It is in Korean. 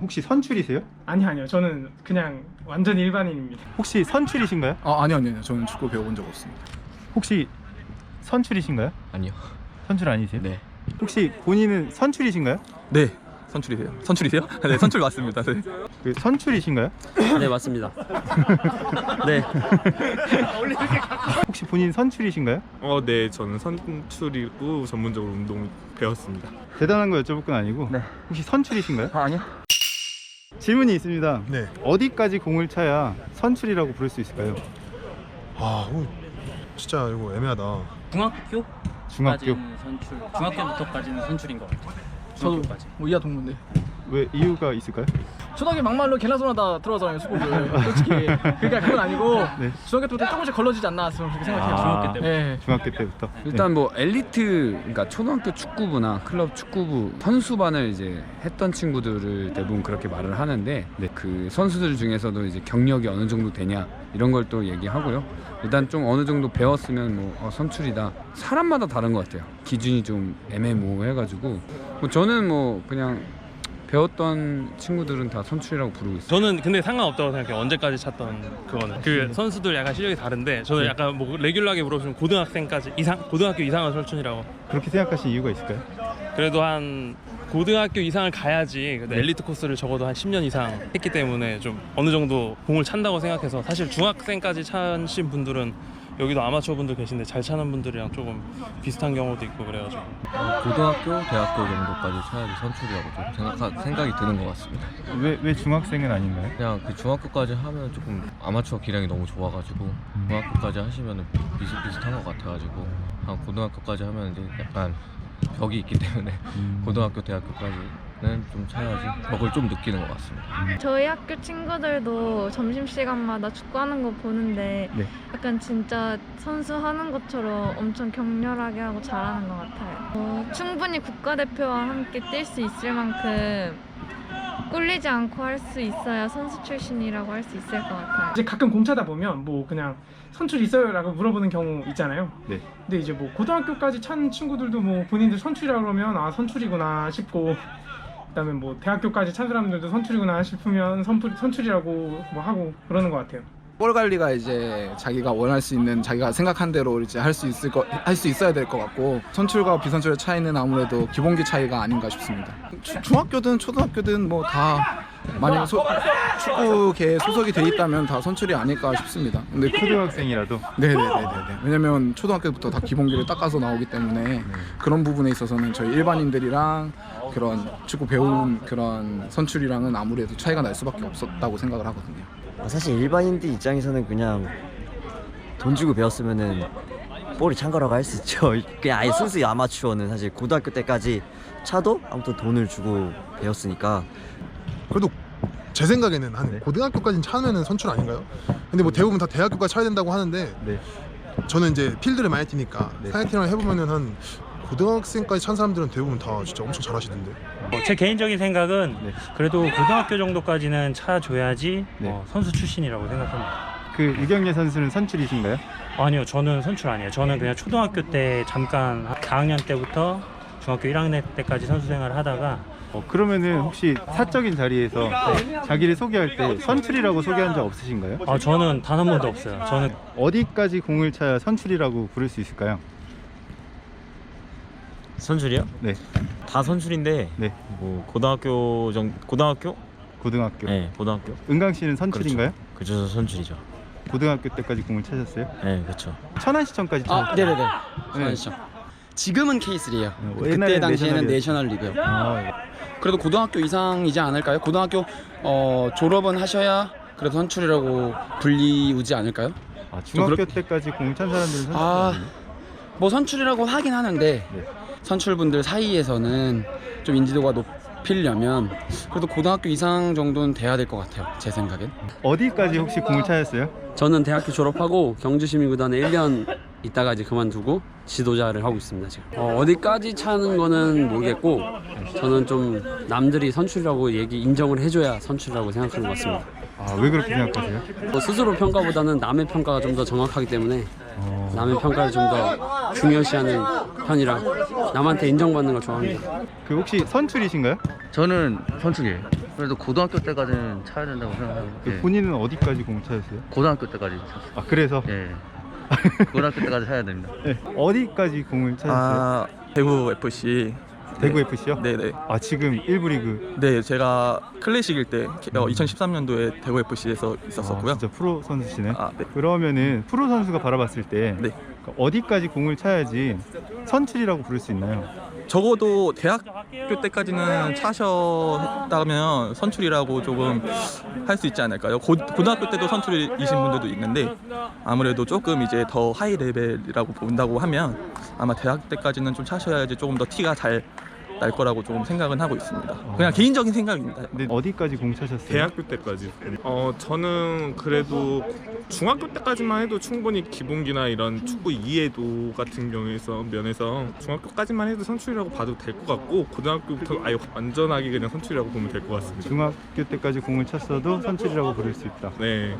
혹시 선출이세요? 아니 아니요 저는 그냥 완전 일반인입니다 혹시 선출이신가요? 아 아니요 아니요 저는 축구 배워본 적 없습니다. 혹시 선출이신가요? 아니요. 선출 아니세요? 네. 혹시 본인은 선출이신가요? 네 선출이세요? 선출이세요? 네 선출 맞습니다. 네. 그 선출이신가요? 네 맞습니다. 네 혹시 본인 선출이신가요? 어, 네, 저는 선출이고 전문적으로 운동 배웠습니다. 대단한 거 여쭤볼 건 아니고 혹시 선출이신가요? 아니요. 질문이 있습니다. 네. 어디까지 공을 차야 선출이라고 부를 수 있을까요? 아, 오, 진짜 이거 애매하다. 중학교? 중학교 까지는 선출. 중학교부터까지는 선출인 것 같아요. 저도 중학교까지. 뭐 이하 동문데 왜 이유가 있을까요? 초등학교 막말로 개나소나다 들어가잖아요 수급을 솔직히 그러니까 그건 아니고 네. 중학교 때부터 조금씩 걸러지지 않나 그렇게 생각해요. 아. 중학교 때부터. 네. 중학교 때부터 일단 뭐 엘리트 그러니까 초등학교 축구부나 클럽 축구부 선수반을 이제 했던 친구들을 대부분 그렇게 말을 하는데 네, 그 선수들 중에서도 이제 경력이 어느 정도 되냐 이런 걸 또 얘기하고요. 일단 좀 어느 정도 배웠으면 뭐 어, 선출이다. 사람마다 다른 것 같아요. 기준이 좀 애매모호해가지고 뭐 저는 뭐 그냥 배웠던 친구들은 다 선출이라고 부르고 있어요. 저는 근데 상관없다고 생각해요. 언제까지 찼던 그거는. 그 선수들 약간 실력이 다른데 저는 약간 뭐 레귤러하게 물어보면 고등학생까지 이상 고등학교 이상은 설춘이라고. 그렇게 생각하신 이유가 있을까요? 그래도 한 고등학교 이상을 가야지 근데 엘리트 코스를 적어도 한 10년 이상 했기 때문에 좀 어느 정도 공을 찬다고 생각해서 사실 중학생까지 차신 분들은 여기도 아마추어 분들 계신데 잘 차는 분들이랑 조금 비슷한 경우도 있고 그래가지고 고등학교, 대학교 정도까지 차야지 선출이라고 좀 생각하, 생각이 드는 것 같습니다. 왜, 왜 중학생은 아닌가요? 그냥 그 중학교까지 하면 조금 아마추어 기량이 너무 좋아가지고 중학교까지 하시면 비슷비슷한 것 같아가지고 한 고등학교까지 하면 이제 약간 벽이 있기 때문에 고등학교, 대학교까지 는좀 차야지 벽을 좀 느끼는 것 같습니다. 저희 학교 친구들도 점심시간마다 축구하는 거 보는데 네. 약간 진짜 선수 하는 것처럼 엄청 격렬하게 하고 잘하는 것 같아요. 어, 충분히 국가대표와 함께 뛸 수 있을 만큼 꿀리지 않고 할 수 있어야 선수 출신이라고 할 수 있을 것 같아요. 이제 가끔 공차다 보면 뭐 그냥 선출 있어요? 라고 물어보는 경우 있잖아요 네. 근데 이제 뭐 고등학교까지 찬 친구들도 뭐 본인들 선출이라 그러면 아 선출이구나 싶고 그다음에 뭐 대학교까지 찬 사람들도 선출이구나 싶으면 선출, 선출이라고 뭐 하고 그러는 것 같아요 볼 관리가 이제 자기가 원할 수 있는 자기가 생각한 대로 이제 할 수 있을 거할수 있어야 될 것 같고 선출과 비선출의 차이는 아무래도 기본기 차이가 아닌가 싶습니다. 주- 중학교든 초등학교든 뭐 다 만약 소, 축구계에 소속이 돼 있다면 다 선출이 아닐까 싶습니다. 근데 그- 초등학생이라도 네네네네. 왜냐면 초등학교부터 다 기본기를 닦아서 나오기 때문에 그런 부분에 있어서는 저희 일반인들이랑 그런 축구 배운 그런 선출이랑은 아무래도 차이가 날 수밖에 없었다고 생각을 하거든요. 어, 사실 일반인들 입장에서는 그냥 돈 주고 배웠으면은 볼이 찬 거라고 할 수 있죠. 그냥 아예 순수 아마추어는 사실 고등학교 때까지 차도 아무튼 돈을 주고 배웠으니까 그래도 제 생각에는 한 네. 고등학교까지는 차면은 선출 아닌가요? 근데 뭐 대부분 다 대학교까지 차야 된다고 하는데 네. 저는 이제 필드를 많이 뛰니까 네. 사이팅을 해보면은 한 고등학생까지 찬 사람들은 대부분 다 진짜 엄청 잘하시던데. 어, 제 개인적인 생각은 네. 그래도 고등학교 정도까지는 차줘야지 네. 어, 선수 출신이라고 생각합니다. 그 이경재 선수는 선출이신가요? 아니요, 저는 선출 아니에요. 저는 그냥 초등학교 때 잠깐 4학년 때부터 중학교 1학년 때까지 선수 생활을 하다가 어, 그러면은 혹시 사적인 자리에서 자기를 소개할 때 선출이라고 소개한 적 없으신가요? 아, 저는 단 한 번도 없어요. 저는 어디까지 공을 차야 선출이라고 부를 수 있을까요? 선출이요? 네. 다 선출인데 네. 뭐 고등학교 정 고등학교? 고등학교. 네, 고등학교. 은강 씨는 선출인가요? 그죠, 저 선출이죠. 고등학교 때까지 공을 차셨어요? 네, 그렇죠. 천안 시청까지 아 차셨어요? 네네네. 네. 천안시청. 지금은 K3예요. 어, 그때 옛날엔 당시에는. 내셔널 리그요. 아, 그래도 고등학교 이상이지 않을까요? 고등학교 어, 졸업은 하셔야 그래도 선출이라고 불리우지 않을까요? 아, 중학교 그렇- 때까지 공을 찬 사람들은 선출 아? 뭐 선출이라고 하긴 하는데 네. 선출분들 사이에서는 좀 인지도가 높이려면 그래도 고등학교 이상 정도는 돼야 될 것 같아요. 제 생각엔. 어디까지 혹시 공을 차셨어요? 저는 대학교 졸업하고 경주시민구단에 1년 있다가 이제 그만두고 지도자를 하고 있습니다 지금. 어, 디까지 차는 거는 모르겠고 저는 좀 남들이 선출이라고 얘기 인정을 해줘야 선출이라고 생각하는 것 같습니다. 아, 왜 그렇게 생각하세요? 뭐 스스로 평가보다는 남의 평가가 좀 더 정확하기 때문에 어, 남의 평가를 좀 더 중요시하는 편이라 남한테 인정받는 걸 좋아합니다. 그 혹시 선출이신가요? 저는 선출이에요. 그래도 고등학교 때까지는 차야 된다고 생각합니다. 그 본인은 어디까지 공을 차셨어요? 고등학교 때까지 찼어요. 아 그래서 예. 고등학교 때까지 차야 됩니다. 네. 어디까지 공을 차셨어요? 아 대구 FC 대구 FC요? 네네 아 지금 1부 리그 네 제가 클래식일 때 2013년도에 대구 FC에서 있었었고요 아, 진짜 프로 선수시네. 아, 네. 그러면은 프로 선수가 바라봤을 때 네. 어디까지 공을 차야지 선출이라고 부를 수 있나요? 적어도 대학교 때까지는 차셨다면 선출이라고 조금 할 수 있지 않을까요? 고, 고등학교 때도 선출이신 분들도 있는데 아무래도 조금 이제 더 하이 레벨이라고 본다고 하면 아마 대학 때까지는 좀 차셔야지 조금 더 티가 잘 날 거라고 조금 생각은 하고 있습니다. 그냥 개인적인 생각입니다. 근데 어디까지 공 차셨어요? 대학교 때까지. 어 저는 그래도 중학교 때까지만 해도 충분히 기본기나 이런 축구 이해도 같은 경우에서 면에서 중학교까지만 해도 선출이라고 봐도 될 것 같고 고등학교부터 아예 완전하게 그냥 선출이라고 보면 될 것 같습니다. 중학교 때까지 공을 찼어도 선출이라고 부를 수 있다. 네.